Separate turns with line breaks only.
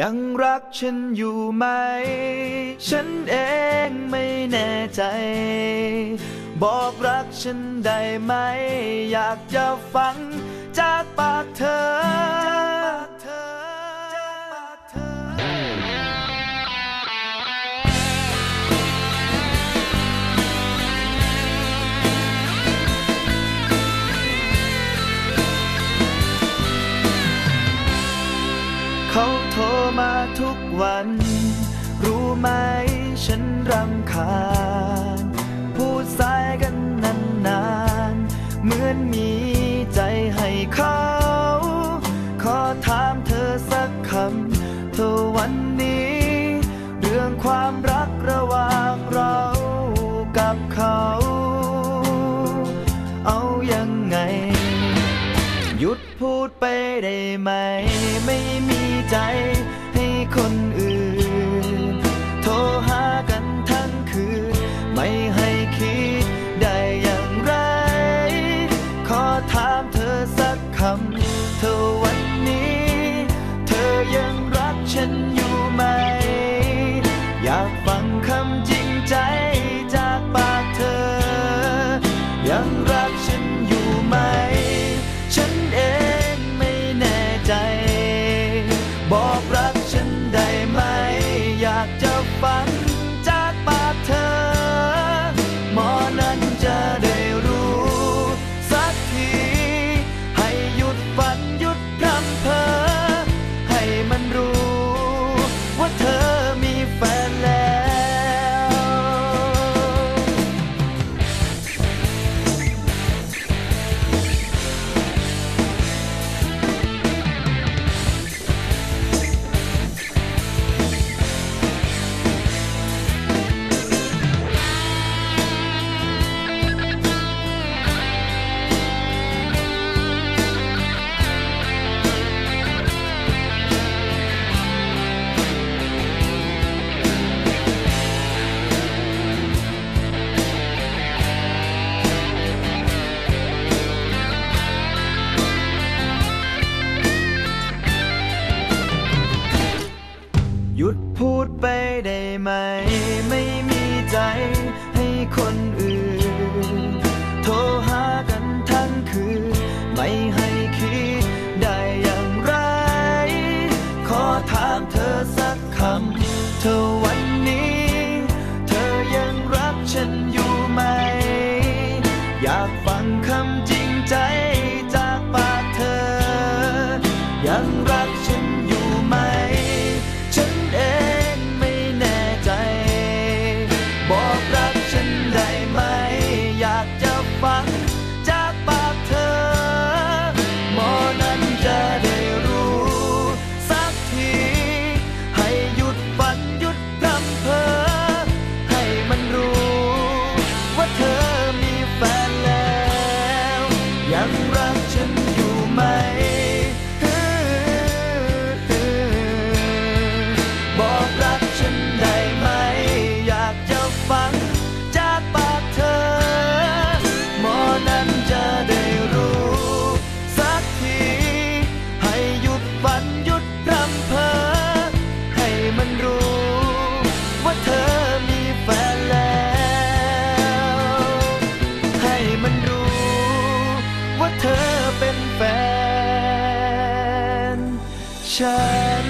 ยังรักฉันอยู่ไหม ฉันเองไม่แน่ใจ บอกรักฉันได้ไหม อยากจะฟังจากปากเธอ ทุกวัน รู้ไหมฉันรำคาญ พูดสายกันนานๆ เหมือนมีใจให้เขา ขอถามเธอสักคำ เธอวันนี้ เรื่องความรักระหว่างเรากับเขา เอายังไง หยุดพูดไปได้ไหม ไม่มีใจ คนอื่น โทรหากันทั้งคืน ไม่ให้คิดได้อย่างไร ขอถามเธอสักคำ เธอวันนี้ เธอยังรักฉันอยู่ไหม อยากฟังคำจริง หยุดพูดไปได้ไหม ไม่มีใจให้คนอื่น โทรหากันทั้งคืน ไม่ให้คิดได้อย่างไร ขอถามเธอสักคำเธอ ยังรักฉันอยู่ไหม บอกรักฉันได้ไหม อยากจะฟังจากปากเธอ หมอนั้นจะได้รู้ สักที ให้หยุดฝันหยุดพรำเพ้อให้มันรู้ ว่าเธอ ว่าเธอเป็นแฟนฉัน